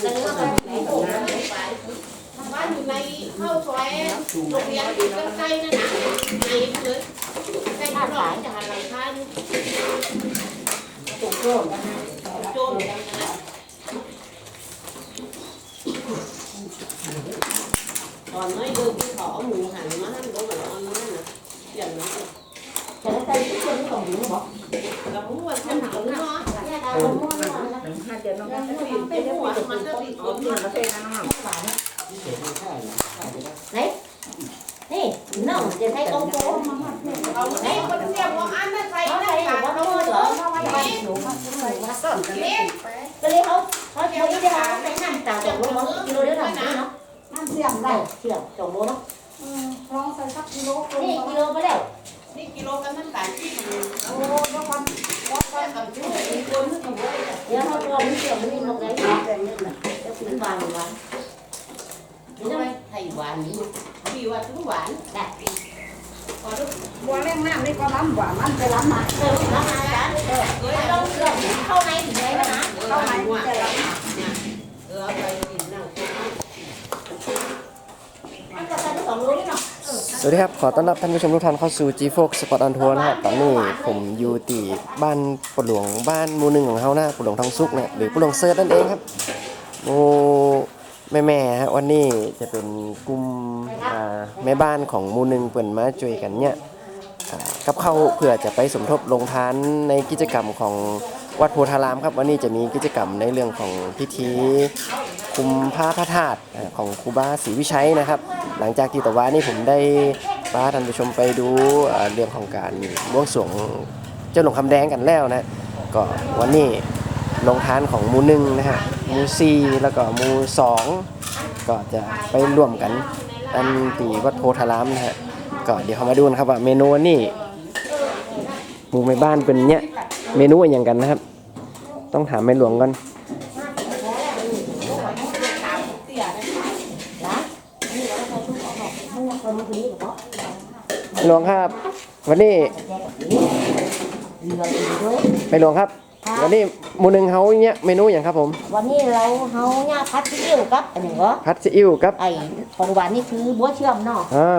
แต่เนไปไหนตรงนั้นบ้านอยู่ในเข้าซอยโรงเรียนอยู่ใกล้ๆนั่นนะในเลยใกล้หลายจากอรังท่านโจมโจมตอนน้อยเดินที่เขาเอาหมูหันมาหันก็แบบเอานั่นนะอย่างนั้นแล้วหมูว่าฉันหาเนาะ ห้าเดือนน้องจะติดเป็นหัวมันจะติดคนมากาแฟนะน้องนี่น้องจะให้ công bố เอาไอ้คนเสียบหัวอันนั้นใส่ nó ได้ đây ปาก nó เขา có เหร nữa อ nó máy bay xuống nó máy bay เล่น cái đi không nó thấy cái đó cái năm tàu tổng bố nó kilo đứa nào cũng nó น้ำเสียงได้ đây triệu tổng bố nó ลองใส่สักกิโล đi kilo mới đều นี่กิโลกันนั่นต่างที่มันโอ้ก็ความก็แค่กับชื่ออีกคนนึงกับว่า giờ nó còn cái triệu mới đi một đấy cái tính vàng vàng ด้วยไทยหวานพี่ว่าถึงหวาน đây พอลูกบัวเล่งน้ำนี่ก็ล้ำหวานมันจะล้ำมา từ nó hai cái เอ้ย đâu được khâu này thì đấy mà hả เข้าไหนจะรับเนี่ยเออไปกินนั่ง anh cho ta cái tổng lúa đấy nào ส วัสดีครับ ขอต้อนรับท่านผู้ชมทุกท่านเข้าสู่ G4 Spot on Tour นะครับ ตอนนี้ผมอยู่ที่บ้านปหลวงบ้านมูหนึ่งของเขานะปหลวงทองสุกเนี่ยหรือปหลวงเซิร์ชนั่นเองครับโอ้แม่แม่ฮะวันนี้จะเป็นกลุ่มแม่บ้านของมูหนึ่งเปิ่นมาจุยกันเนี่ย กับเข้าเพื่อจะไปสมทบลงทานในกิจกรรมของวัดโพธารามครับวันนี้จะมีกิจกรรมในเรื่องของพิธีคุมผ้าพระธาตุของครูบาศรีวิชัยนะครับ หลังจากที่ตะวันนี่ผมได้พาท่านผู้ชมไปดูเรื่องของการบวงสรวงเจ้าหลวงคำแดงกันแล้วนะก็วันนี้ลงทานของมูหนึ่งนะฮะมูซีแล้วก็มูสองก็จะไปร่วมกันอันตีวัดโพธารามนะฮะ ก็เดี๋ยวเขามาดูนะครับว่าเมนูนนี้หมูในบ้านเป็นเนี้ยเมนูอะไรอย่างกันนะครับ ต้องถามแม่หลวงก่อนหลวงครับ วันนี้ไม่หลวงครับวันนี้หมูหนึ่งเขาเนี้ยเมนูอย่างครับผม วันนี้เราเฮาเนี่ยพัดซีอิ๊วกับอันนี้เหรอพัดซีอิ๊วครับไอ้ของหวานนี่คือบัวเชื่อมเนาะอ่า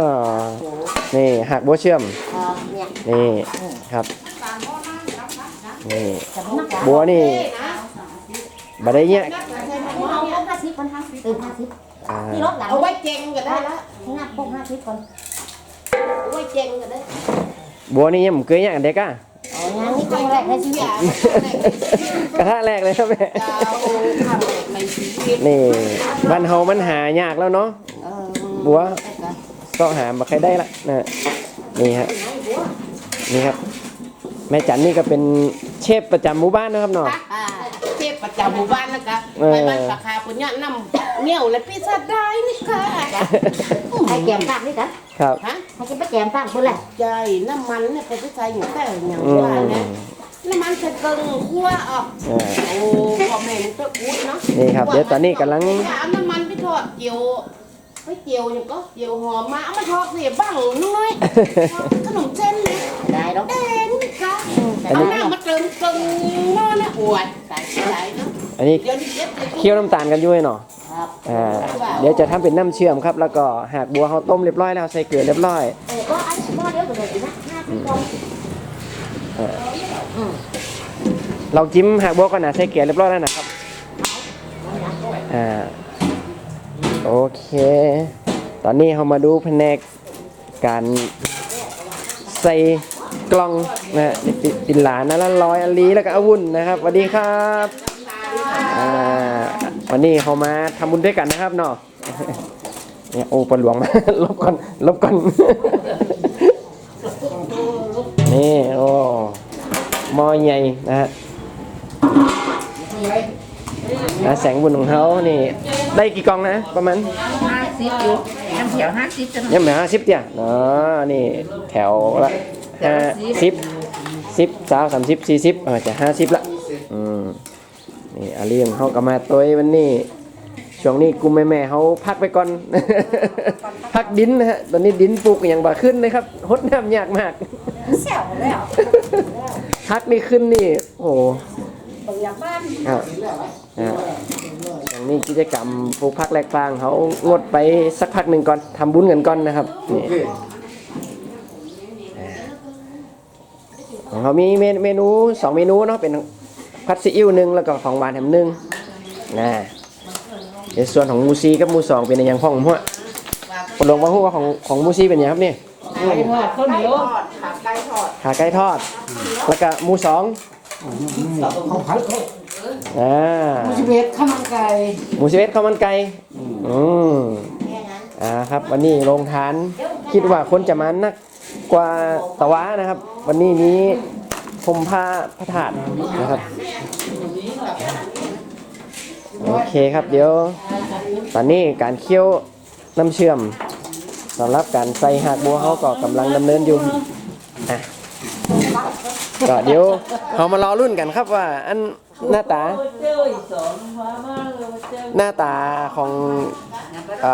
นี่หักบัวเชื่อมอ่าเนี่ยนี่ครับนี่จะไม่นักบัวนี่บะได้เนี้ยเอาพวกห้าสิบคนห้าสิบตื่นห้าสิบอ่านี่รถหลังเอาไว้เจงก็ได้ละงัดพวกห้าสิบคนเอาไว้เจงก็ได้บัวนี่ยังผมเคยอย่างเด็กอะอ๋องานนี้ ครั้งแรกในชีวิตกระทะแรกเลยครับแม่จะเอาทำในชีวิตนี่บ้านเฮามันหายากแล้วเนาะเออบัวก็หามาใครได้ละนะนี่ฮะนี่ครับ แม่จันนี่ก็เป็นเชฟประจำหมู่บ้านนะครับเนาะอ่าเทพ ประจำหมู่บ้านนะคะเออไปบ้านปากคาปุญญะน้ำเหนียวและพิซซ่าได้นี่ค่ะไอ้แกมตั้งนี่กันครับ ฮะให้กินไปแกมตั้งคนแหละใจน้ำมันเนี่ยไปใส่อย่างแต่อย่างอืมว่าเนี่ยน้ำมันจะเกิงคั่วออกอ่าโอ้พ่อแม่มันก็พูดเนาะนี่ครับเดี๋ยวตอนนี้กำลังอย่าเอาน้ำมันไปทอดเจียวไปเจียวอย่างก็เจียวหอมมาเอามาทอดเสียบ้างน้อยขนมเส้นเนี่ยได้ดอกแดงนี่ค่ะแต่เอาว่าหน้ามาเติมเติมนอนนะอวดใส่ใส่เนาะ อันนี้เดี๋ยวนี้เย็บเลยเคี่ยวน้ำตาลกันด้วยเนาะครับอ่าเดี๋ยวจะทำเป็นน้ำเชื่อมครับ แล้วก็หากบัวเขาต้มเรียบร้อยแล้วใส่เกลือเรียบร้อยเออก็อันหม้อเดียวกันเลยนะห้าสิบคนเราจิ้มหากบัวก่อนนะใส่เกลือเรียบร้อยแล้วนะครับอ่าโอเค ตอนนี้เรามาดูแผนกการใส่ กล่องนะฮะนี่ปิปินหลานนะละร้อยอลีแล้วก็อาวุธนะครับสวัสดีครับอ่าวันนี้เขามาทำบุญด้วยกันนะครับเนาะเนี่ยโอ้ปลาหลวงมาลบก่อนลบก่อนนี่โอ้หมอใหญ่นะฮะนะแสงบุญของเขานี่ได้กี่กล่องนะประมาณห้าสิบอยู่น้ำเขียวห้าสิบจะยังไม่ห้าสิบเดียวเนาะนี่แถวละ ห้าสิบสิบสาวสามสิบสี่สิบเออจะห้าสิบละอืมนี่อาเลียงเขาก็มาตัววันนี้ช่วงนี้กลุ่มแม่แม่ๆเขาพักไปก่อน พักดินนะฮะตอนนี้ดินปลูกอย่างบ่าขึ้นเลยครับหดน้ำยากมากแซวแล้วพักนี่ขึ้นนี่โอ้โหบางอย่างบ้านอะอะอย่างนี้กิจกรรมปลูกผักแหลกฟางเขางดไปสักพักหนึ่งก่อนทำบุญกันก่อนนะครับนี่ ของเขามีเมนเมนูสองเมนูเนาะเป็นผัดซีอิ๊วหนึ่งแล้วก็ของหวานแถมหนึ่งนะในส่วนของหมูซีกับหมูสองเป็นอย่างพ่องหัวปลงมาหัวของของหมูซีเป็นอย่างครับนี่ไก่ทอดข้าวเหนียวขาไก่ทอดขาไก่ทอด แล้วก็หมูสองข้าวผัดอ่าชีวิตข้าวมันไก่หมูสิเวตข้าวมันไก่อืมแค่นั้นอ่าครับวันนี้โรงทานคิดว่าคนจะมานัก กว่าตะวะนะครับ วันนี้มีพรมผ้าพระธาตุนะครับ โอเคครับเดี๋ยว ตอนนี้การเคี่ยวน้ำเชื่อมสำหรับการใส่หากบัวเขาก็กำลังดำเนินอยู่อะก็เดี๋ยวเรามารอรุ่นกันครับว่า อันหน้าตา หน้าตาของอ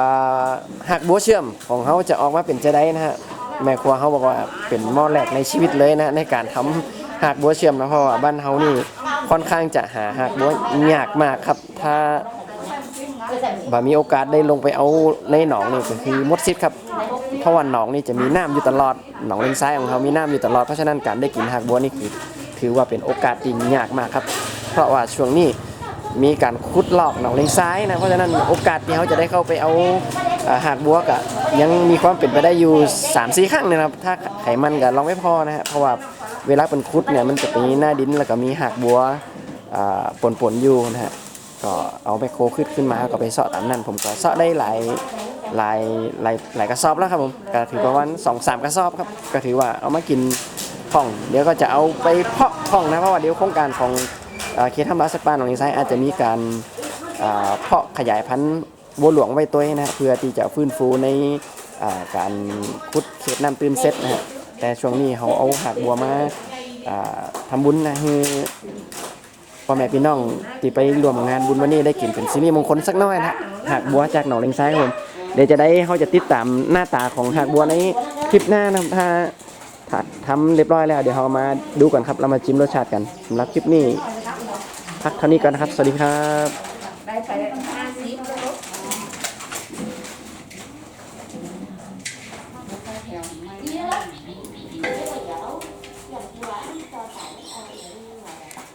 หักบัวเชื่อมของเขาจะออกมาเป็นจะได้นะฮะ แม่ครัวเขาบอกว่าเป็นหม้อแรกในชีวิตเลยนะในการทำหักบัวเชื่อมนะเพราะว่าบ้านเขานี่ค่อนข้างจะหาหักบัวยากมากครับ ถ้าบ่มีโอกาสได้ลงไปเอาในหนองนี่ก็คือมดสิทครับเพราะว่าหนองนี่จะมีน้ำอยู่ตลอดหนองเลนซ้ายของเขามีน้ำอยู่ตลอดเพราะฉะนั้นการได้กินหักบัวนี่คือถือว่าเป็นโอกาสที่ยากมากครับ เพราะว่าช่วงนี้ มีการขุดลอกหนองเลนซ้ายนะ เพราะฉะนั้นโอกาสที่เขาจะได้เข้าไปเอาหากบัวกะยังมีความเป็นไปได้อยู่3ามสี่ครั้งนะครับ ถ้าไขมันกับลองไม่พอนะฮะเพราะว่าเวลาเป็นขุดเนี่ยมันจะมีหน้าดินแล้วก็มีหากบัวอ่าปนๆอยู่นะฮะก็เอาไปโคขึ้นขึ้นมาก็ไปเสาะตามนั้น ผมก็เสาะได้หลายหลายหลายหลายกระสอบแล้วครับผมก็ถือประมาณสองสามกระสอบครับก็ถือว่าเอามากินพ่อง เดี๋ยวก็จะเอาไปเพาะพ่องนะเพราะว่าเดี๋ยวโครงการของ เขตทำรักสัตว์ป่าหนองลิงไซอาจจะมีการเพาะขยายพันธุ์วัวหลวงไว้ตัวนะเพื่อที่จะฟื้นฟูในการขุดเขตน้ำตื้นเซตนะฮะแต่ช่วงนี้เขาเอาหักบัวมาอ่าทำบุญนะคือพ่อแม่พี่น้องที่ไปรวมงานบุญวันนี้ได้กินเป็นสิริมงคลสักหน้อยนะหักบัวจากหนองลิงไซครับผมเดี๋ยวจะได้เขาจะติดตามหน้าตาของหักบัวในคลิปหน้านะครับถ้าถ้าทำเรียบร้อยแล้ว เดี๋ยวเรามาดูกันครับเรามาจิ้มรสชาติกันสำหรับคลิปนี้ พักเท่านี้ก่อนนะครับ สวัสดีครับ